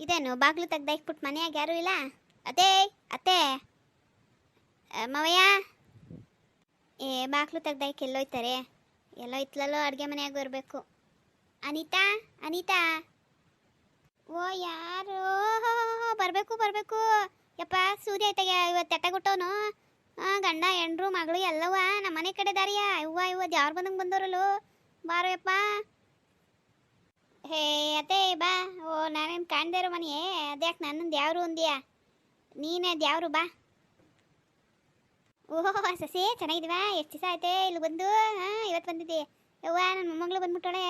ಇದೇನು, ಬಾಗ್ಲು ತೆಗ್ದ ಇಕ್ಬಿಟ್ಟು ಮನೆಯಾಗ ಯಾರೂ ಇಲ್ಲ? ಅದೇ ಅತ್ತೆ. ಮವಯ್ಯ. ಏ, ಬಾಗ್ಲು ತೆಗ್ದ ಇಕ್ ಎಲ್ಲೋಯ್ತಾರೆ. ಎಲ್ಲೋ ಇತ್ಲಲ್ಲೋ ಅಡುಗೆ ಮನೆಯಾಗ ಬರಬೇಕು. ಅನಿತಾ ಅನಿತಾ. ಓ, ಯಾರು. ಬರಬೇಕು ಬರಬೇಕು. ಯಪ್ಪ ಸೂರ್ಯ ಐತೆಗೆ ಇವತ್ತು ಎಟ್ಟಗುಟ್ಟವನು ಗಂಡ, ಹೆಂಡ್ರು, ಮಗಳು ಎಲ್ಲವ ನಮ್ಮ ಮನೆ ಕಡೆ ದಾರಿಯ? ಇವ್ವ ಇವ್ವ ಯಾರು ಬಂದಂಗೆ ಬಂದವರಲ್ಲೋ ಬಾರೋ ಯಪ್ಪ. ಹೇ ಅತ್ತೆ ಬಾ. ಓ ನಾನೇನು ಕಾಣ್ದೇ ಇರೋ ಮನೆಯೇ? ಅದ್ಯಾಕೆ ನನ್ನದು ಯಾವ್ರು ಅಂದ್ಯಾ? ನೀನೇ ದ್ಯಾವ್ರು ಬಾ. ಓಹೋ, ಸಸಿ ಚೆನ್ನಾಗಿದ್ವಾ ಎಷ್ಟು ದಿವಸ ಆಯ್ತೆ ಇಲ್ಲಿ ಬಂದು? ಹಾಂ ಇವತ್ತು ಬಂದಿದ್ದೆ. ಯವ್ವ ನನ್ನ ಮೊಮ್ಮಗಳು ಬಂದ್ಬಿಟ್ಟಳೆ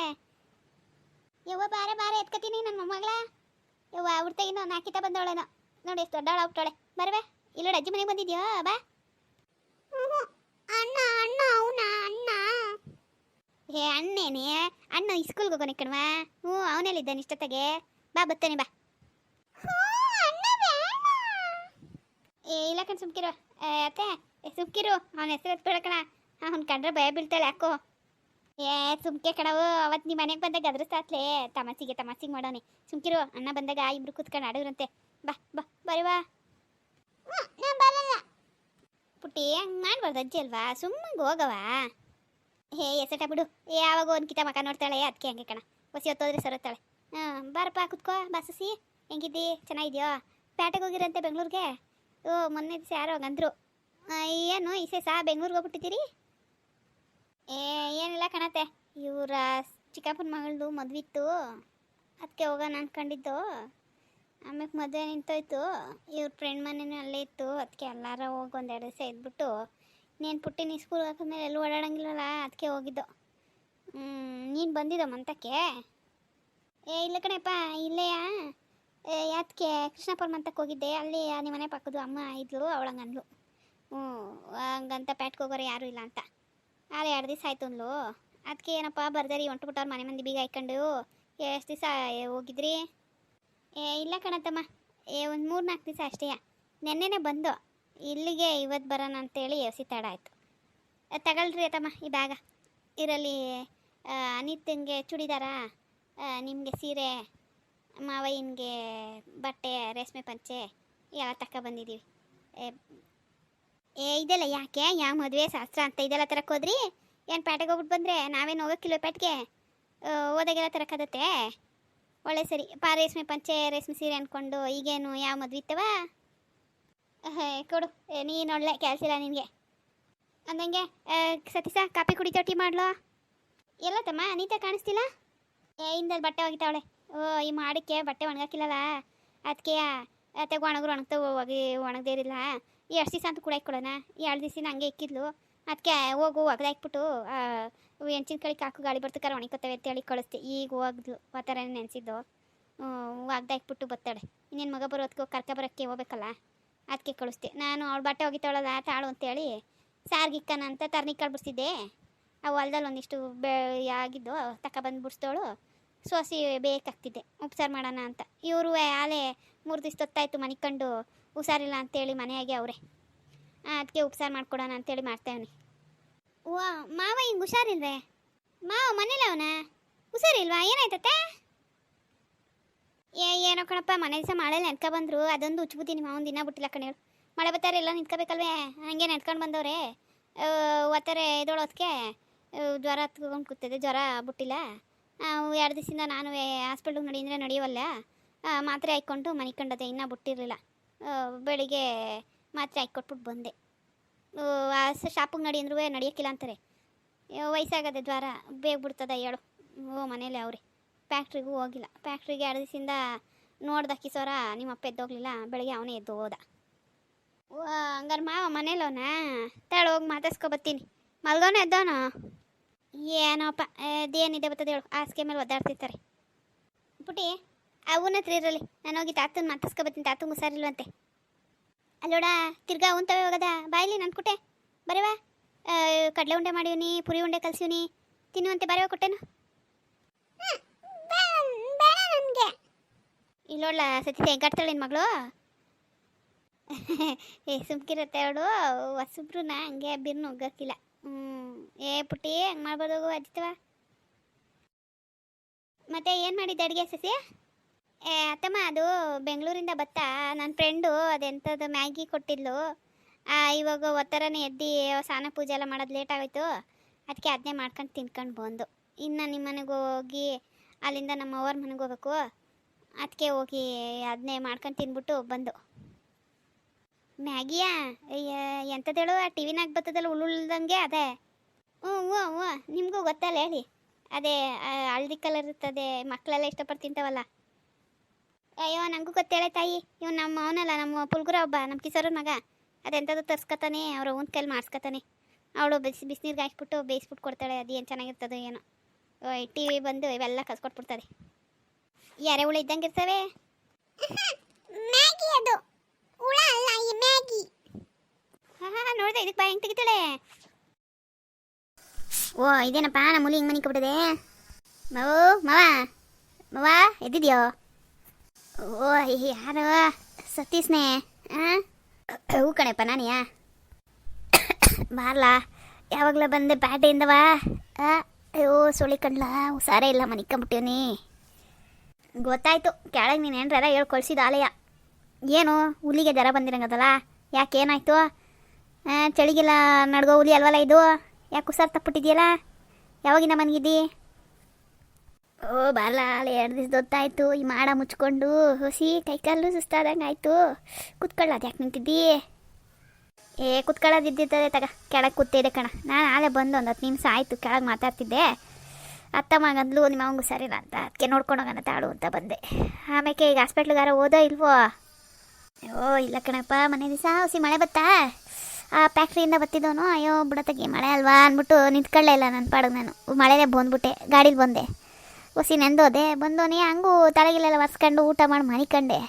ಯವ್ವ, ಬಾರೆ ಬಾರೆ, ಎತ್ಕತೀನಿ ನನ್ನ ಮೊಮ್ಮಗಳ. ಯವ್ವ ಹುಡ್ತಾಗಿನ ನಾಕಿತ ಬಂದವಳೇನೋ. ನೋಡಿ, ಎಷ್ಟು ದೊಡ್ಡವಳ ಹುಟ್ಟವಳೆ ಬರವೆ ಇಲ್ಲ ಅಜ್ಜಿ ಮನೆಗೆ ಬಂದಿದ್ಯೋ? ಬಾ. ಹೇ, ಅಣ್ಣೇನೆ, ಅಣ್ಣ ಸ್ಕೂಲ್ಗೆ ಹೋಗೋನೆ ಕಣ್ವಾ ಹ್ಞೂ ಅವನೆಲ್ಲಿದ್ದಾನೆ ಇಷ್ಟೊತ್ತಿಗೆ. ಬಾ, ಬತ್ತಾನೆ, ಬಾ. ಏ, ಇಲ್ಲ ಕಣ್, ಸುಮ್ಕಿರು. ಅತ್ತೆ ಸುಮ್ಕಿರು. ಅವನ ಹೆಸರು ಎತ್ಬೇಡ ಕಣ ಅವ್ನು ಕಂಡ್ರೆ ಭಯ ಬೀಳ್ತಾಳೆ, ಯಾಕೋ. ಏ, ಸುಮ್ಕೆ ಕಣವು ಅವತ್ತು ನಿಮ್ಮ ಮನೆಗೆ ಬಂದಾಗ ಅದ್ರಸ್ತಾತ್ಲೆ ತಮಾಸಿಗೆ ತಮಾಸಿಗೆ ಮಾಡೋನೆ ಸುಮ್ಕಿರು, ಅಣ್ಣ ಬಂದಾಗ ಇಬ್ರು ಕೂತ್ಕೊಂಡು ಆಡಿದ್ರಂತೆ ಬಾ ಬಾ, ಬರೀ ಬಾ. ಪುಟ್ಟಿ, ಹಂಗೆ ಮಾಡ್ಬಾರ್ದು ಅಜ್ಜಿ ಅಲ್ವಾ? ಸುಮ್ಮನೆ ಹೋಗವ ಹೇ ಎಸಟ ಬಿಡು. ಯಾವಾಗ ಒಂದು ಕಿತ ಮಕ ನೋಡ್ತಾಳೆ ಅದಕ್ಕೆ ಹಂಗೆ ಕಣ. ಹೊಸಿ ಹೊತ್ತೋದ್ರೆ ಸರತ್ತಾಳೆ ಹಾಂ, ಬಾರಪ್ಪ, ಕುತ್ಕೋ ಬಾಸಸಿ ಹೆಂಗಿದ್ದಿ? ಚೆನ್ನಾಗಿದ್ಯೋ? ಪೇಟೆಗೆ ಹೋಗಿರಂತೆ ಬೆಂಗಳೂರಿಗೆ? ಓ, ಮೊನ್ನೆ ದಿವಸ ಯಾರೋ ಹಂಗಂದ್ರು ಏನು, ಈ ಸಾ ಬೆಂಗ್ಳೂರಿಗೆ ಹೋಗ್ಬಿಟ್ಟಿದ್ದೀರಿ? ಏ, ಏನಿಲ್ಲ ಕಣತ್ತೆ ಇವರ ಚಿಕ್ಕಪ್ಪನ ಮಗಳದು ಮದುವಿತ್ತು ಅದಕ್ಕೆ ಹೋಗೋಣ ಅಂದ್ಕೊಂಡಿದ್ದು ಆಮೇಲೆ ಮದುವೆ ನಿಂತೋಯ್ತು. ಇವ್ರ ಫ್ರೆಂಡ್ ಮನೇನೂ ಅಲ್ಲೇ ಇತ್ತು. ಅದಕ್ಕೆ ಎಲ್ಲರೂ ಹೋಗಿ ಒಂದೆರಡು ದಿವಸ ಇದ್ಬಿಟ್ಟು ನೀನು ಪುಟ್ಟಿನ ಸ್ಕೂಲ್ ಹಾಕಿದ್ಮೇಲೆ ಎಲ್ಲೂ ಓಡಾಡಂಗಿಲ್ಲಲ್ಲ? ಅದಕ್ಕೆ ಹೋಗಿದ್ದು. ನೀನು ಬಂದಿದ್ದ ಮಂತಕ್ಕೆ? ಏ, ಇಲ್ಲ ಕಣಪ್ಪ, ಇಲ್ಲೆಯಾ? ಏ ಯಾತಕ್ಕೆ ಕೃಷ್ಣಪುರ ಮಂತಕ್ಕೆ ಹೋಗಿದ್ದೆ. ಅಲ್ಲಿ ನಿಮ್ಮ ಮನೆ ಪಕ್ಕದ ಅಮ್ಮ ಇದ್ಲು ಅವಳಂಗೆ ಅಂದ್ಲು ಹ್ಞೂ, ಹಂಗಂತ ಪ್ಯಾಟ್ಗೆ ಹೋಗೋರು ಯಾರೂ ಇಲ್ಲ ಅಂತ. ಅಲ್ಲಿ ಎರಡು ದಿವಸ ಆಯ್ತು ಅಂದ್ಲು. ಅದಕ್ಕೆ ಏನಪ್ಪ, ಬರ್ದಾರಿ ಹೊಂಟು ಬಿಟ್ಟವ್ರು ಮನೆ ಮಂದಿ ಬೀಗ ಹಾಕೊಂಡು ಎಷ್ಟು ದಿವಸ ಹೋಗಿದ್ರಿ? ಏ, ಇಲ್ಲ ಕಣತ್ತಮ್ಮ ಏ, ಒಂದು ಮೂರು ನಾಲ್ಕು ದಿವಸ ಅಷ್ಟೇ. ನೆನ್ನೆನೇ ಬಂದು. ಇಲ್ಲಿಗೆ ಇವತ್ತು ಬರೋಣ ಅಂತೇಳಿ ತಡ ಆಯಿತು. ತಗೊಳ್ರಿ ಅತ್ತಮ್ಮ, ಈ ಬ್ಯಾಗ ಇರಲಿ ಅನಿತಂಗೆ ಚೂಡಿದಾರ ನಿಮಗೆ ಸೀರೆ, ಮಾವಯ್ಯನಿಗೆ ಬಟ್ಟೆ, ರೇಷ್ಮೆ ಪಂಚೆ, ಯಾವ ತಕ್ಕ ಬಂದಿದ್ದೀವಿ ಏ, ಇದೆಲ್ಲ ಯಾಕೆ? ಯಾವ ಮದುವೆ ಶಾಸ್ತ್ರ ಅಂತ ಇದೆಲ್ಲ ತರಕ್ಕೆ ಹೋದ್ರಿ? ಏನು ಪೇಟೆಗೆ ಹೋಗ್ಬಿಟ್ಟು ಬಂದರೆ ನಾವೇನು ಹೋಗೋಕ್ಕಿಲ್ಲ ಪೇಟೆಗೆ ಹೋದಾಗೆಲ್ಲ ತರಕ್ಕಾಗತ್ತೆ ಒಳ್ಳೆ ಸರಿ. ಪಾ, ರೇಷ್ಮೆ ಪಂಚೆ, ರೇಷ್ಮೆ ಸೀರೆ ಅಂದ್ಕೊಂಡು ಈಗೇನು ಯಾವ ಮದುವೆ ಇತ್ತವ? ಕೊಡು. ನೀನು ಒಳ್ಳೆ ಕೆಲಸ ಇಲ್ಲ ನಿನಗೆ. ಅಂದಂಗೆ ಸತೀಸ ಕಾಪಿ ಕುಡಿ ಟೀ ಮಾಡ್ಲೋ? ಎಲ್ಲ ತಮ್ಮ ಅನಿತಾ ಕಾಣಿಸ್ತಿಲ್ಲ? ಏ ಹಿಂದಲ್ಲಿ ಬಟ್ಟೆ ಒಗಿತಾವಳೆ. ಓ, ಈ ಮಾಡಕ್ಕೆ ಬಟ್ಟೆ ಒಣಗಾಕಿಲ್ಲಲ್ಲ ಅದಕ್ಕೆ ತೆಗು ಒಣಗ್ರು ಒಣಗ್ತಾವ ಹೋಗಿ ಒಣಗ್ದೇರಿಲ್ಲ ಎರಡು ದಿವಸ ಅಂತ ಕೂಡ ಕೊಡೋಣ ಎರಡು ದಿವಸ ಹಂಗೆ ಇಕ್ಕಿದ್ಲು. ಅದಕ್ಕೆ ಹೋಗು ಒಗ್ದಾಕ್ಬಿಟ್ಟು ಹೆಂಚಿನ ಕಡೆ ಕಾಕು ಗಾಳಿ ಬರ್ತಕ್ಕಾರ ಒಣಗ್ಕೊತಾವೆ ಅಂತ ಹೇಳಿ ಕಳಿಸ್ತೆ ಈಗ ಹೋಗ್ದು ಆ ಥರ ನೆನೆಸಿದ್ದು ಒಗ್ದಾಕ್ಬಿಟ್ಟು ಬತ್ತಾಳೆ. ಇನ್ನೇನು ಮಗ ಬರೋದಕ್ಕೆ ಕರ್ಕ ಬರೋಕ್ಕೆ ಹೋಗ್ಬೇಕಲ್ಲ. ಅದಕ್ಕೆ ಕಳಿಸ್ತೆ ನಾನು ಅವಳು ಬಟ್ಟೆ ಒಗಿತಾಳಲ್ಲ ತಾಳು ಅಂತೇಳಿ ಸಾರ್ಗಿಕ್ಕನ ಅಂತ ತರ್ನಿಕಾಳು ಬಿಡಿಸಿದ್ದೆ ಆ ಹೊಲ್ದಲ್ಲಿ ಒಂದಿಷ್ಟು ಬೆ ಆಗಿದ್ದು, ತಕ ಬಂದು ಬಿಡಿಸ್ದವಳು ಸೋಸಿ ಬೇಕಾಗ್ತಿದ್ದೆ. ಉಪ್ಸಾರು ಮಾಡೋಣ ಅಂತ. ಇವರು ಆಲೆ, ಮೂರು ದಿವಸ ಹೊತ್ತಾಯ್ತು ಮನಿಕೊಂಡು ಹುಷಾರಿಲ್ಲ ಅಂತೇಳಿ ಮನೆಯಾಗೆ ಅವರೇ. ಅದಕ್ಕೆ ಉಪ್ಸಾರು ಮಾಡ್ಕೊಡೋಣ ಅಂತೇಳಿ ಮಾಡ್ತಾವನಿ ಓ, ಮಾವ ಹಿಂಗೆ ಹುಷಾರಿಲ್ವೇ? ಮಾವ ಮನೇಲಿ ಅವನ? ಹುಷಾರಿಲ್ವಾ? ಏನಾಯ್ತತ್ತೆ? ಏ ಏನೋ ಕಣಪ್ಪ ಮನೆ ದಿವಸ ಮಳೆ ನೆನ್ಕ ಬಂದ್ರು. ಅದೊಂದು ಉಚ್ಬುತ್ತೀನಿ ಮಾವನ್ ದಿನ ಬಿಟ್ಟಿಲ್ಲ ಕಣೇಳು ಮಳೆ ಬತ್ತಾರೆ ಎಲ್ಲ ನಿಂತ್ಕೋಬೇಕಲ್ವೇ? ಹಂಗೆ ನೆನ್ಕೊಂಡು ಬಂದವ್ರೆ. ಒತ್ತಾರೆ ಇದೊಳೋದಕ್ಕೆ ಜ್ವರ ಹತ್ಕೊಂಡು ಕೂತಿದೆ. ಜ್ವರ ಬಿಟ್ಟಿಲ್ಲ. ಎರಡು ದಿವಸದಿಂದ ನಾನು ಹಾಸ್ಪಿಟ್ಲಿಗೆ ನಡಿ ಅಂದರೆ ನಡೆಯವಲ್ಲ. ಮಾತ್ರೆ ಹಾಕ್ಕೊಂಡು ಮನಿಕೊಂಡದೆ ಇನ್ನೂ ಬಿಟ್ಟಿರಲಿಲ್ಲ. ಬೆಳಿಗ್ಗೆ ಮಾತ್ರೆ ಹಾಕ್ಕೊಟ್ಬಿಟ್ಟು ಬಂದೆ. ಶಾಪಿಗೆ ನಡಿ ಅಂದ್ರೂ ನಡೆಯೋಕ್ಕಿಲ್ಲ ಅಂತಾರೆ. ವಯಸ್ಸಾಗದೆ ಜ್ವರ, ಬೇಗ ಬಿಡ್ತದೆ ಹೇಳು. ಓ, ಮನೇಲಿ ಅವ್ರೆ. ಫ್ಯಾಕ್ಟ್ರಿಗೂ ಹೋಗಿಲ್ಲ. ಫ್ಯಾಕ್ಟ್ರಿಗೆ ಎರಡು ದಿವಸದಿಂದ ನೋಡ್ದ ಕಿಸೋರ ನಿಮ್ಮ ಅಪ್ಪ ಎದ್ದೋಗ್ಲಿಲ್ಲ ಬೆಳಗ್ಗೆ ಅವನೇ ಎದ್ದು ಹೋದ. ಓ, ಹಂಗಾರೆ ಮಾವ ಮನೇಲವನ ತಾಳು ಹೋಗಿ ಮಾತಾಡ್ಸ್ಕೊಬತ್ತೀನಿ. ಮಲ್ಗೋನ ಎದ್ದೋನು? ಏನೋಪ್ಪ ಅದೇನಿದೆ ಬರ್ತದೆ ಹೇಳು. ಹಾಸಿಗೆ ಮೇಲೆ ಒದ್ದಾಡ್ತಿರ್ತಾರೆ. ಪುಟಿ ಅವನ ಹತ್ರ ಇರಲಿ. ನಾನು ಹೋಗಿ ತಾತನ ಮಾತಾಡ್ಸ್ಕೊಬತ್ತೀನಿ. ತಾತು ಹುಷಾರಿಲ್ವಂತೆ. ಅಲ್ಲೋಡ, ತಿರ್ಗಾ ತವೇ ಹೋಗದ? ಬಾಯ್ಲಿ ನನ್ನ ಕುಟೆ. ಬರೀವಾ? ಕಡಲೆ ಉಂಡೆ ಮಾಡಿವ್ನಿ, ಪುರಿ ಉಂಡೆ ಕಲ್ಸಿವ್ನಿ ತಿನ್ನುವಂತೆ ಬರೀವ ಕೊಟ್ಟೆನು ಇಲ್ಲೋಡ್ಲ ಸತಿ ಹೆಂಗಾಡ್ತಾಳೆ ನಿನ್ನ ಮಗಳು? ಏ, ಸುಮ್ಕಿರತ್ತೆ ಅವಳು. ಹೊಸಬ್ರುನ ಹಂಗೆ ಬಿರ್ನು ನುಗ್ಗಕ್ಕಿಲ್ಲ ಹ್ಞೂ ಏ, ಪುಟ್ಟಿ, ಹಂಗೆ ಮಾಡ್ಬೋದು ಅಜಿತವ. ಮತ್ತೆ ಏನು ಮಾಡಿದ್ದೆ ಅಡುಗೆ ಸಸಿ? ಏ, ಅತ್ತಮ್ಮ, ಅದು ಬೆಂಗಳೂರಿಂದ ಬತ್ತಾ? ನನ್ನ ಫ್ರೆಂಡು ಅದೆಂಥದ್ದು ಮ್ಯಾಗಿ ಕೊಟ್ಟಿದ್ಲು. ಇವಾಗ ಒತ್ತರನೇ ಎದ್ದು ಸ್ನಾನ ಪೂಜೆ ಎಲ್ಲ ಮಾಡೋದು ಲೇಟ್ ಆಗೋಯ್ತು. ಅದಕ್ಕೆ ಅದನ್ನೇ ಮಾಡ್ಕೊಂಡು ತಿನ್ಕೊಂಡು ಬಂದು. ಇನ್ನು ನಿಮ್ಮ ಮನೆಗೆ ಹೋಗಿ ಅಲ್ಲಿಂದ ನಮ್ಮ ಅವ್ರ ಮನೆಗೆ ಹೋಗ್ಬೇಕು. ಅದಕ್ಕೆ ಹೋಗಿ ಅದನ್ನೇ ಮಾಡ್ಕೊಂಡು ತಿನ್ಬಿಟ್ಟು ಬಂದು. ಮ್ಯಾಗಿಯಾ? ಎಂಥದ್ದೇಳು? ಆ ಟಿ ವಿನಾಗ ಬರ್ತದಲ್ಲ ಉಳ್ಳುಳ್ದಂಗೆ ಅದೇ. ಹ್ಞೂ ಹ್ಞೂ ಹ್ಞೂ, ನಿಮಗೂ ಗೊತ್ತಲ್ಲ ಹೇಳಿ. ಅದೇ ಹಳದಿ ಕಲರ್ ಇರ್ತದೆ ಮಕ್ಕಳೆಲ್ಲ ಇಷ್ಟಪಟ್ಟು ತಿಂತಾವಲ್ಲ. ಅಯ್ಯೋ ನನಗೂ ಗೊತ್ತೇಳೆ ತಾಯಿ. ಇವ್ನು ನಮ್ಮ ಅವನಲ್ಲ, ನಮ್ಮ ಪುಲ್ಗುರ ಒಬ್ಬ, ನಮ್ಮ ಕಿಸೋರನ ಮಗ. ಅದೆಂಥದ್ದು ತರ್ಸ್ಕೊತಾನೆ, ಅವ್ರ ಅವ್ನ ಕೈಲಿ ಮಾಡಿಸ್ಕೊತಾನೆ. ಅವಳು ಬಿಸಿ, ಬಿಸಿನೀರ್ಗೆ ಹಾಕ್ಬಿಟ್ಟು ಬೇಯಿಸ್ಬಿಟ್ಟು ಕೊಡ್ತಾಳೆ, ಅದು ಏನು ಚೆನ್ನಾಗಿರ್ತದೋ ಏನೋ. ಟಿ ವಿ ಬಂದು ಇವೆಲ್ಲ ಕಸ್ಕೊಟ್ಬಿಡ್ತದೆ. ಎರೆಹುಳು ಇದ್ದಂಗೆ ಇರ್ತವೆ ಮ್ಯಾಗಿ ಅದು ಹುಳ ಅಲ್ಲ ಈ ಮ್ಯಾಗಿ ಹಾ ಹಾ ನೋಡಿದೆ ಇದಕ್ಕೆ ಬಾಯಿ ಹೆಂಗೆ ತೆಗಿತಾಳೆ ಓ ಇದೇನಪ್ಪ ನಮ್ಮ ಮುಲಿ ಹಿಂಗೆ ಮನೆ ಕೊಬಿಟ್ಟಿದೆ ಮವ ಮವ ಮವ ಎದ್ದಿದ್ಯೋ ಓ ಯಾರು ಸತೀಶ್ನೇ ಹೂ ಕಣಪ್ಪ ನಾನಿಯಾ ಬಾರ್ಲಾ ಯಾವಾಗಲ ಬಂದೆ ಬ್ಯಾಟೆಯಿಂದವಾ ಅಯ್ಯೋ ಸೊಳಿ ಕಣ್ಲ ಹುಷಾರೇ ಇಲ್ಲ ಮನಿಕೊಂಬಿಟ್ಟಿವ್ನಿ ಗೊತ್ತಾಯ್ತು. ಕೆಳಗೆ ನೀನು ಏನ್ರಾರ ಹೇಳ್ಕೊಳ್ಸಿದ ಆಲಯ. ಏನು? ಹುಲಿಗೆ ಜ್ವರ ಬಂದಿರಂಗದಲ್ಲ? ಯಾಕೆ ಏನಾಯ್ತು? ಚಳಿಗಿಲ್ಲ ನಡ್ಗೋ ಹುಲಿ ಅಲ್ವಲ್ಲ ಇದು? ಯಾಕೆ ಹುಷಾರು ತಪ್ಪಿಟ್ಟಿದ್ಯಲ್ಲ? ಯಾವಾಗಿನ ಮನಗಿದ್ದಿ? ಓ ಬಾಲ ಎರಡು ದಿವ್ಸ ಗೊತ್ತಾಯ್ತು. ಈ ಮಾಡ ಮುಚ್ಕೊಂಡು ಹೊಸಿ ಕೈಕಾಲು ಸುಸ್ತಾದಂಗೆ ಆಯಿತು. ಕುತ್ಕೊಳ್ಳ ಅದು ಯಾಕೆ ನಿಂತಿದ್ದಿ? ಏ ಕುತ್ಕೊಳ್ಳೋದಿದ್ದಿರ್ತದೆ ತಗ, ಕೆಳಗೆ ಕೂತಿದ್ದೆ ಕಣ. ನಾನು ಆಲೆ ಬಂದು ಒಂದು ಹತ್ತು ನಿಮಿಷ ಆಯಿತು, ಕೆಳಗೆ ಮಾತಾಡ್ತಿದ್ದೆ. ಅತ್ತ ಮಗಂದ್ಲು, ನಿಮ್ಮ ಅವಂಗೂ ಸರಿಲ್ಲ ಅಂತ. ಅದಕ್ಕೆ ನೋಡ್ಕೊಂಡು ಹೋಗೋಣ ತಾಳು ಅಂತ ಬಂದೆ. ಆಮೇಲೆ ಈಗ ಹಾಸ್ಪಿಟ್ಲಿಗಾರ ಓದೋ ಇಲ್ವೋ? ಓ ಇಲ್ಲ ಕಣಪ್ಪ, ಮನೆ ದಿವಸ ಹುಸಿ ಮಳೆ ಬತ್ತಾ? ಆ ಫ್ಯಾಕ್ಟ್ರಿಯಿಂದ ಬತ್ತಿದ್ದವನು ಅಯ್ಯೋ ಬಿಡತ್ತಗೆ ಮಳೆ ಅಲ್ವಾ ಅಂದ್ಬಿಟ್ಟು ನಿಂತ್ಕೊಳ್ಳೇ ಇಲ್ಲ ನನ್ನ ಪಾಡಿಗೆ ನಾನು. ಮಳೆನೇ ಬಂದ್ಬಿಟ್ಟೆ, ಗಾಡೀಲಿ ಬಂದೆ. ಹುಸಿ ನೆಂದೋದೆ ಬಂದೋನಿ ಹಂಗೂ ತಳಗಿಲ್ಲೆಲ್ಲ ಒರೆಸ್ಕೊಂಡು ಊಟ ಮಾಡಿ ಮನಿಕಂಡೆ.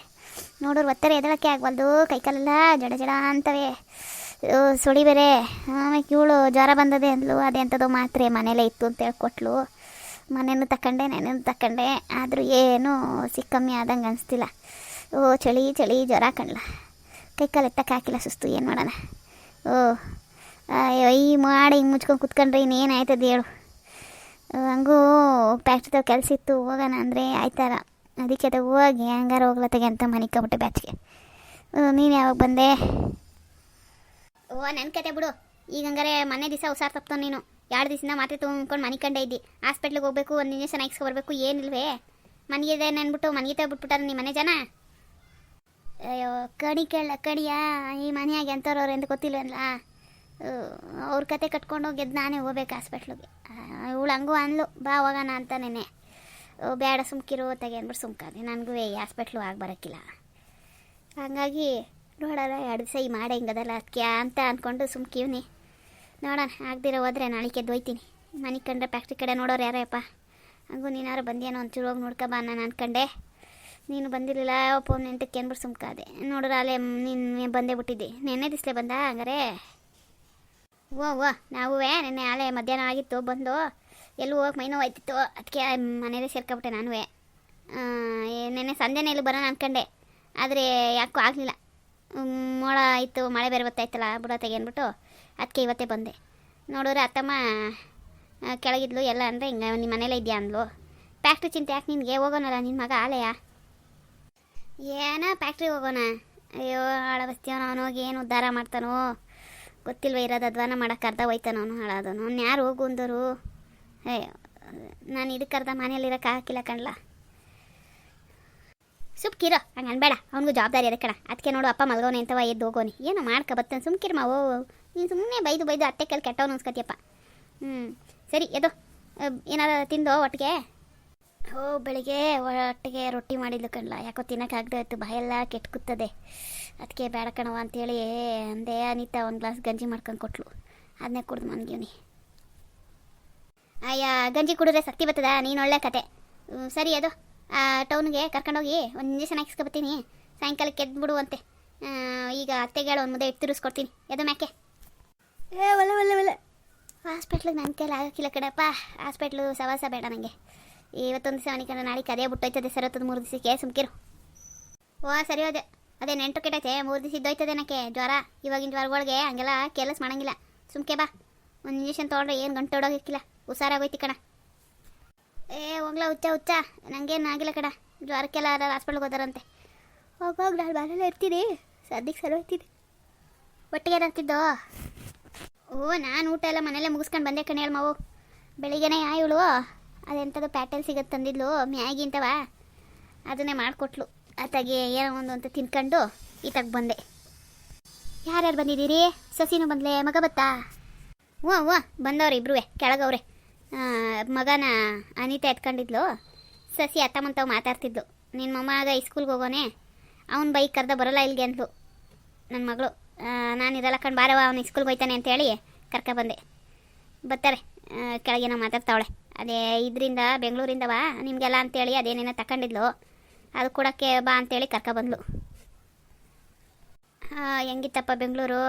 ನೋಡೋರು ಒತ್ತರೆ ಎದಳಕ್ಕೆ ಆಗ್ಬಾರ್ದು ಕೈಕಾಲೆಲ್ಲ ಜಡ ಜಡ ಅಂತವೆ. ಸುಳಿ ಬೇರೆ ಆಮೇಲೆ ಇವಳು ಜ್ವರ ಬಂದದೆ ಅಂದ್ಲು. ಅದೆಂಥದ್ದು ಮಾತ್ರೆ ಮನೇಲೇ ಇತ್ತು ಅಂತ ಹೇಳ್ಕೊಟ್ಲು. ಮನೇನು ತಕೊಂಡೆ ನೆನೇನು ತಕೊಂಡೆ ಆದರೂ ಏನೂ ಸಿಕ್ಕಮ್ಮಿ ಆದಂಗೆ ಅನಿಸ್ತಿಲ್ಲ. ಓ, ಚಳಿ ಚಳಿ, ಜ್ವರ ಕಣ್ಲ. ಕೈಕಾಲು ಎತ್ತಕ್ಕೆ ಹಾಕಿಲ್ಲ ಸುಸ್ತು, ಏನು ಮಾಡೋಣ? ಓ, ಅಯ್ಯೋ, ಈ ಮಾಡಿ ಹಿಂಗೆ ಮುಚ್ಕೊಂಡು ಕುತ್ಕೊಂಡ್ರೆ ಇನ್ನೇನು ಆಯ್ತದೆ ಹೇಳು. ಹಂಗೂ ಫ್ಯಾಕ್ಟ್ರಿದಾಗ ಕೆಲಸ ಇತ್ತು, ಹೋಗೋಣ ಅಂದರೆ ಆಯ್ತಾರ. ಅದಕ್ಕೆ ಅದು ಹೋಗಿ ಹಂಗಾರ ಹೋಗ್ಲತ್ತಾಗೆ ಅಂತ ಮನಿಕೊಂಬಿಟ್ಟೆ ಬ್ಯಾಚ್ಗೆ ನೀನು ಯಾವಾಗ ಬಂದೆ? ಓ ನನ್ನ ಕತೆ ಬಿಡು. ಈಗ ಹಂಗಾರೆ ಮನೆ ದಿವಸ ಹುಷಾರು ತಪ್ಪ ನೀನು. ಎರಡು ದಿವಸದಿಂದ ಮಾತ್ರೆ ತೊಗೊಂಡ್ಕೊಂಡು ಮನೆ ಕಂಡೆ ಇದ್ದಿ. ಹಾಸ್ಪಿಟ್ಲಿಗೆ ಹೋಗ್ಬೇಕು, ಒಂದು ಇಂಜೆಕ್ಷನ್ ಹಾಕ್ಸ್ಕೊ ಬರಬೇಕು, ಏನಿಲ್ವೇ? ಮನೆಗಿದೆ ಅಂದ್ಬಿಟ್ಟು ಮನೆಗೆ ತೆಗ್ಬಿಟ್ಬಿಟ್ಟಾರ ನಿಮ್ಮ ಮನೆ ಜನ? ಅಯ್ಯೋ ಕಣಿ ಕೇಳ ಕಣಿಯಾ ಈ ಮನೆಯಾಗೆ ಎಂಥವ್ರವ್ರು ಎಂದು ಗೊತ್ತಿಲ್ಲ ಅವ್ರ ಕತೆ ಕಟ್ಕೊಂಡು ಗೆದ್ದು ನಾನೇ ಹೋಗ್ಬೇಕು ಹಾಸ್ಪಿಟ್ಲಿಗೆ. ಇವಳು ಹಂಗೂ ಅನ್ಲು, ಬಾ ಹೋಗೋಣ ಅಂತ ನೆನೆ ಬೇಡ ಸುಮ್ಕಿರು ತೆಗೆ ಅಂದ್ಬಿಟ್ಟು ಸುಮ್ಕಾದೆ ನನಗೂ ಈ ಹಾಸ್ಪಿಟ್ಲು ಆಗಿ ಬರೋಕ್ಕಿಲ್ಲ ಹಂಗಾಗಿ ನೋಡೋಣ, ಎರಡು ದಿವಸ ಈ ಮಾಡಿ ಹಿಂಗದಲ್ಲ ಅದಕ್ಕೆ ಅಂತ ಅಂದ್ಕೊಂಡು ಸುಮ್ಕಿವ್ನಿ ನೋಡೋಣ, ಆಗದಿರೋ ಹೋದ್ರೆ ನಾಳಿಕೆ ದೊಯ್ತೀನಿ ಮನೆ ಕಂಡ್ರೆ ಫ್ಯಾಕ್ಟ್ರಿ ಕಡೆ ನೋಡೋರು ಯಾರಪ್ಪ ಹಂಗೂ ನೀನಾರು ಬಂದೇನೋ ಒಂಚೂರು ಹೋಗಿ ನೋಡ್ಕೊಬಾ ನಾನು ಅಂದ್ಕೊಂಡೆ ನೀನು ಬಂದಿರಲಿಲ್ಲ, ಫೋನ್ ನೆಂಟಕ್ಕೆ ಅಂದ್ಬಿಟ್ಟು ಸುಮ್ಕಾದೆ ನೋಡ್ರೆ ಅಲ್ಲೇ ನೀನು ಬಂದೇ ಬಿಟ್ಟಿದ್ದಿ. ನೆನ್ನೆ ದಿಸ್ಲೇ ಬಂದ ಹಂಗಾರೆ? ಓ ಓ ನಾವು ನೆನ್ನೆ ಆಳೆ ಮಧ್ಯಾಹ್ನ ಆಗಿತ್ತು, ಬಂದು. ಎಲ್ಲೂ ಹೋಗಿ ಮೈ ನೋವು ಆಯ್ತಿತ್ತು ಅದಕ್ಕೆ ಮನೇಲೇ ಸೇರ್ಕೊಬಿಟ್ಟೆ ನಾನು ನೆನ್ನೆ ಸಂಜೆನೇ ಇಲ್ಲಿ ಬರೋಣ ಅಂದ್ಕೊಂಡೆ ಆದರೆ ಯಾಕೋ ಆಗಲಿಲ್ಲ. ಮೋಡ ಆಯಿತು, ಮಳೆ ಬೇರೆ ಬರ್ತಾಯ್ತಲ್ಲ ಬುಡ ಅಂದ್ಬಿಟ್ಟು ಅದಕ್ಕೆ ಇವತ್ತೇ ಬಂದೆ. ನೋಡಿದ್ರೆ ಅತ್ತಮ್ಮ ಕೆಳಗಿದ್ಲು ಎಲ್ಲ ಅಂದರೆ ಹಿಂಗೆ ನಿಮ್ಮ ಮನೇಲೇ ಇದೆಯಾ ಅಂದ್ಲು. ಫ್ಯಾಕ್ಟ್ರಿ ಚಿಂತೆ ಯಾಕೆ ನಿನಗೆ? ಹೋಗೋಣಲ್ಲ ನಿನ್ನ ಮಗ, ಆಲೆಯ? ಏನೋ ಫ್ಯಾಕ್ಟ್ರಿಗೆ ಹೋಗೋಣ. ಅಯ್ಯೋ ಹಾಳವಸ್ತೀವನ ಅವನು ಹೋಗಿ ಏನು ಉದ್ಧಾರ ಮಾಡ್ತಾನೋ? ಗೊತ್ತಿಲ್ವ, ಇರೋದು ಅಧ್ವಾನ ಮಾಡಕ್ಕೆ ಅರ್ಧ ಹೋಯ್ತಾನ ಅವನು, ಹಾಳಾದನು. ಅವ್ನು ಯಾರು? ಹೋಗು ಅಂದರು ಅಯ್ಯೋ ನಾನು ಇದಕ್ಕೆ ಅರ್ಧ ಮನೇಲಿರೋಕೆ ಹಾಕಿಲ್ಲ ಕಣ್ಲ. ಸುಮ್ಕಿರೋ. ಹಂಗೆ ಅನ್ಬೇಡ. ಅವ್ನಿಗೂ ಜವಾಬ್ದಾರಿ ಇದೆ ಕಣ ಅದಕ್ಕೆ ನೋಡು ಅಪ್ಪ ಮಲ್ಗೋನೆ ಅಂತವ ಎದ್ದು ಹೋಗೋನಿ. ಏನೋ ಮಾಡ್ಕೊ ಬತ್ತಾನೆ. ಸುಮ್ಕಿರ್ ಓ ನೀನು ಸುಮ್ಮನೆ ಬೈದು ಬೈದು ಅತ್ತೆ ಕೈಲಿ ಕೆಟ್ಟವನು ಅನ್ಸ್ಕತಿಯಪ್ಪ. ಹ್ಞೂ ಸರಿ ಎದು ಏನಾರ ತಿಂದೋ ಒಟ್ಟಿಗೆ? ಓ ಬೆಳಿಗ್ಗೆ ಒಟ್ಟಿಗೆ ರೊಟ್ಟಿ ಮಾಡಿದ್ಲು ಕಣ್ಲ. ಯಾಕೋ ತಿನ್ನೋಕ್ಕಾಗದೆ ಇತ್ತು ಬಾಯೆಲ್ಲ ಕೂತದೆ ಅದಕ್ಕೆ ಬೇಡ ಕಣವ ಅಂತೇಳಿ ಅಂದೆ ಅನಿತಾ ಒಂದು ಗ್ಲಾಸ್ ಗಂಜಿ ಮಾಡ್ಕೊಂಡು ಕೊಟ್ಲು. ಅದನ್ನೇ ಕುಡ್ದು ಮನ್ಗೀವ್ನಿ. ಅಯ್ಯ, ಗಂಜಿ ಕುಡಿದ್ರೆ ಸತ್ತಿ ಬರ್ತದ ನೀನು ಒಳ್ಳೆ ಕತೆ. ಸರಿ ಅದು ಟೌನ್ಗೆ ಕರ್ಕೊಂಡೋಗಿ ಒಂದು ಇಂಜೆಕ್ಷನ್ ಹಾಕಿಸ್ಕೊಬತ್ತೀನಿ. ಸಾಯಂಕಾಲಕ್ಕೆ ಎದ್ಬಿಡುವಂತೆ ಅಂತೆ ಈಗ ಅತ್ತೆಗೆ ಒಂದು ಮುದ್ದೆ ಇಟ್ಟು ತಿರುಗಿಸ್ಕೊಡ್ತೀನಿ. ಎದು ಮ್ಯಾಕೆ? ಏ ಒಳ್ಳೆ ಒಳ್ಳೆ ಒಳ್ಳೆ ಹಾಸ್ಪಿಟ್ಲಿಗೆ ನನ್ನ ಕೈಲಿ ಆಗಕ್ಕಿಲ್ಲ ಕಣಪ್ಪ. ಹಾಸ್ಪಿಟ್ಲು ಸವಾಸ ಬೇಡ ನನಗೆ ಇವತ್ತೊಂದು ದಿವಸ ಮನಿಕಂಡ ನಾಳೆ ಕದೇ ಬಿಟ್ಟೋಯ್ತದೆ ಸರ್ ಹೊತ್ತದ ಮೂರು ದಿವಸಕ್ಕೆ ಸುಮ್ಕಿರು. ಓ ಸರಿ ಹೋದೆ. ಅದೇ ನೆಂಟು ಕೆಟ್ಟೈತೆ ಮೂರು ದಿವಸ ಇದ್ದೋಯ್ತದೆ ನನಗೆ ಜ್ವರ ಇವಾಗಿನ ಜ್ವರಗಳಿಗೆ ಹಂಗೆಲ್ಲ ಕೆಲಸ ಮಾಡಂಗಿಲ್ಲ. ಸುಮ್ಕೆ ಬಾ. ಒಂದು ಇಂಜೆಕ್ಷನ್ ತೊಗೊಂಡ್ರೆ ಏನು ಗಂಟು ಹೊಡೋಗಿಕ್ಕಿಲ್ಲ ಹುಷಾರಾಗೋಯ್ತಿ ಕಣ. ಏ, ಹೋಗ್ಲಾ, ಹುಚ್ಚ ಹುಚ್ಚ. ನನಗೇನು ಆಗಿಲ್ಲ ಕಡ. ಜ್ವರಕ್ಕೆಲ್ಲ ಹಾಸ್ಪಿಟ್ಲ್ಗೆ ಹೋದಾರಂತೆ. ಹೋಗೋಗಿ ನಾನು ಮನೇಲಿ ಇರ್ತೀನಿ. ಸದ್ಯಕ್ಕೆ ಸರಿ ಹೋಗ್ತೀನಿ ಒಟ್ಟಿಗೆ ಏನಾಗ್ತಿದ್ದೋ ಓ, ನಾನು ಊಟ ಎಲ್ಲ ಮನೆಯಲ್ಲೇ ಮುಗಿಸ್ಕೊಂಡು ಬಂದೆ ಕಣೆ ಹೇಳು ಮಾವು ಬೆಳಿಗ್ಗೆನೇ ಇವಳು? ಅದೆಂಥದ್ದು ಪ್ಯಾಟರ್ನ್ ಸಿಗತ್ತೆ ತಂದಿದ್ಲು, ಮ್ಯಾಗಿ ಅಂತವ. ಅದನ್ನೇ ಮಾಡಿಕೊಟ್ಲು. ಅತ್ತಾಗೆ ಏನೋ ಒಂದು ಅಂತ ತಿನ್ಕೊಂಡು ಈತಾಗ ಬಂದೆ. ಯಾರ್ಯಾರು ಬಂದಿದ್ದೀರಿ? ಸಸಿನೂ ಬಂದಲೆ, ಮಗ ಬತ್ತಾ? ಹ್ಞೂ ಹ್ಞೂ ಬಂದವ್ರೆ ಇಬ್ರು ಕೆಳಗವ್ರೆ. ಮಗನ ಅನಿತಾ ಎತ್ಕೊಂಡಿದ್ಲು. ಸಸಿ ಅತ್ತಮ್ಮಂತವ್ ಮಾತಾಡ್ತಿದ್ಲು. ನಿನ್ನ ಮೊಮ್ಮಗ ಇಸ್ಕೂಲ್ಗೆ ಹೋಗೋನೆ. ಅವ್ನ ಬೈಕ್ ಕರ್ದ ಬರೋಲ್ಲ ಇಲ್ಲಿಗೆ ಅಂದ್ಲು. ನನ್ನ ಮಗಳು ನಾನು ಇದೆಲ್ಲ ಕಣ್ ಬಾರವ ಅವ್ನು ಇಸ್ಕೂಲ್ಗೆ ಹೋಯ್ತಾನೆ ಅಂತೇಳಿ ಕರ್ಕ ಬಂದೆ. ಬರ್ತಾರೆ. ಕೆಳಗೇನೋ ಮಾತಾಡ್ತಾವಳೆ. ಅದೇ ಇದರಿಂದ ಬೆಂಗಳೂರಿಂದವಾ ನಿಮಗೆಲ್ಲ ಅಂತೇಳಿ ಅದೇನೇನೋ ತಗೊಂಡಿದ್ಲು ಅದು ಕೊಡೋಕ್ಕೆ ಬಾ ಅಂತೇಳಿ ಕರ್ಕ ಬಂದ್ಲು. ಆ, ಹೆಂಗಿತ್ತಪ್ಪ ಬೆಂಗಳೂರು?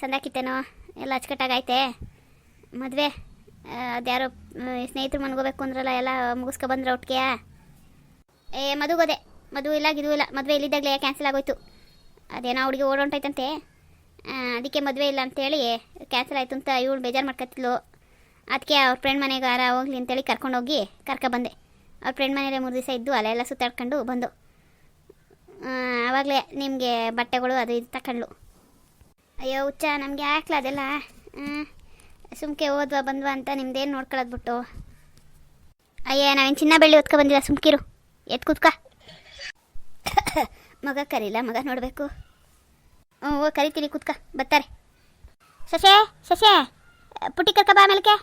ಸಂದಾಕಿತ್ತೇನೋ? ಎಲ್ಲ ಅಚ್ಚುಕಟ್ಟಾಗೈತೆ ಮದುವೆ? ಅದ್ಯಾರೋ ಸ್ನೇಹಿತರು ಮನ್ಗೋಬೇಕು ಅಂದ್ರಲ್ಲ, ಎಲ್ಲ ಮುಗಿಸ್ಕೊ ಬಂದ್ರೆ ಒಟ್ಟಿಗೆ. ಏ ಮದುಗೋದೆ ಮದುವೆ ಇಲ್ಲ ಗಿದು ಇಲ್ಲ, ಮದುವೆ ಇಲ್ಲಿದ್ದಾಗಲೇ ಕ್ಯಾನ್ಸಲ್ ಆಗೋಯ್ತು. ಅದೇನೋ ಹುಡುಗಿ ಓಡೋಂಟೈತಂತೆ ಅದಕ್ಕೆ ಮದುವೆ ಇಲ್ಲ ಅಂತೇಳಿ ಕ್ಯಾನ್ಸಲ್ ಆಯಿತು ಅಂತ ಇವಳು ಬೇಜಾರು ಮಾಡ್ಕೊತಿದ್ಲು ಅದಕ್ಕೆ ಅವ್ರ ಫ್ರೆಂಡ್ ಮನೆಗೆ ಯಾರ ಹೋಗ್ಲಿ ಅಂತೇಳಿ ಕರ್ಕೊಂಡೋಗಿ ಕರ್ಕ ಬಂದೆ. ಅವ್ರ ಫ್ರೆಂಡ್ ಮನೇಲೆ ಮೂರು ದಿವಸ ಇದ್ದು ಅಲ್ಲೆಲ್ಲ ಸುತ್ತಾಡ್ಕೊಂಡು ಬಂದು. ಆವಾಗಲೇ ನಿಮಗೆ ಬಟ್ಟೆಗಳು ಅದು ಇದು ತಗೊಂಡ್ಲು ಅಯ್ಯೋ ಹುಚ್ಚ, ನಮಗೆ ಹಾಕ್ಲ ಅದೆಲ್ಲ. ಸುಮ್ಕೆ ಓದ್ವಾ, ಬಂದ್ವಾ ಅಂತ ನಿಮ್ದೇನು ನೋಡ್ಕೊಳ್ಳೋದು ಬಿಟ್ಟು. ಅಯ್ಯ, ನಾವೇನು ಚಿನ್ನ ಬೆಳ್ಳಿ ಹೊತ್ಕೊ ಬಂದಿಲ್ಲ ಸುಮ್ಕಿರು. ಎತ್ ಕೂತ್ಕ. ಮಗ ಕರೀಲ? ಮಗ ನೋಡಬೇಕು. ಹ್ಞೂ ಓ, ಕರಿತೀನಿ, ಕೂತ್ಕ. ಬರ್ತಾರೆ. ಸಸೆ ಸಸೆ, ಪುಟ್ಟಿ ಕರ್ಕ ಬಾ ಮೇಲ್ಕೆ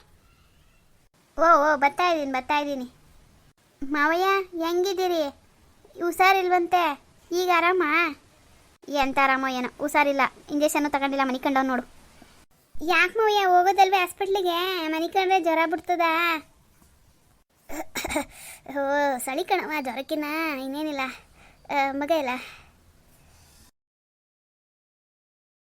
ಓ ಓ, ಬರ್ತಾ ಇದ್ದೀನಿ ಬರ್ತಾ ಇದ್ದೀನಿ. ಮಾವಯ್ಯ, ಹೆಂಗಿದ್ದೀರಿ? ಹುಷಾರಿಲ್ವಂತೆ? ಈಗ ಆರಾಮ? ಎಂತ ಆರಾಮೋ ಏನೋ, ಹುಷಾರಿಲ್ಲ. ಇಂಜೆಕ್ಷನ್ನು ತಗೊಂಡಿಲ್ಲ ಮನಿಕಂಡವ್ ನೋಡು. ಯಾಕೆ ಮಾವಯ್ಯ ಹೋಗೋದಲ್ವೇ ಹಾಸ್ಪಿಟ್ಲಿಗೆ ಮನಿಕೊಂಡ್ರೆ ಜ್ವರ ಬಿಡ್ತದ? ಓ ಸಳಿ ಕಣವ ಜ್ವರಕ್ಕಿನ್ನ ಇನ್ನೇನಿಲ್ಲ. ಮಗ ಇಲ್ಲ.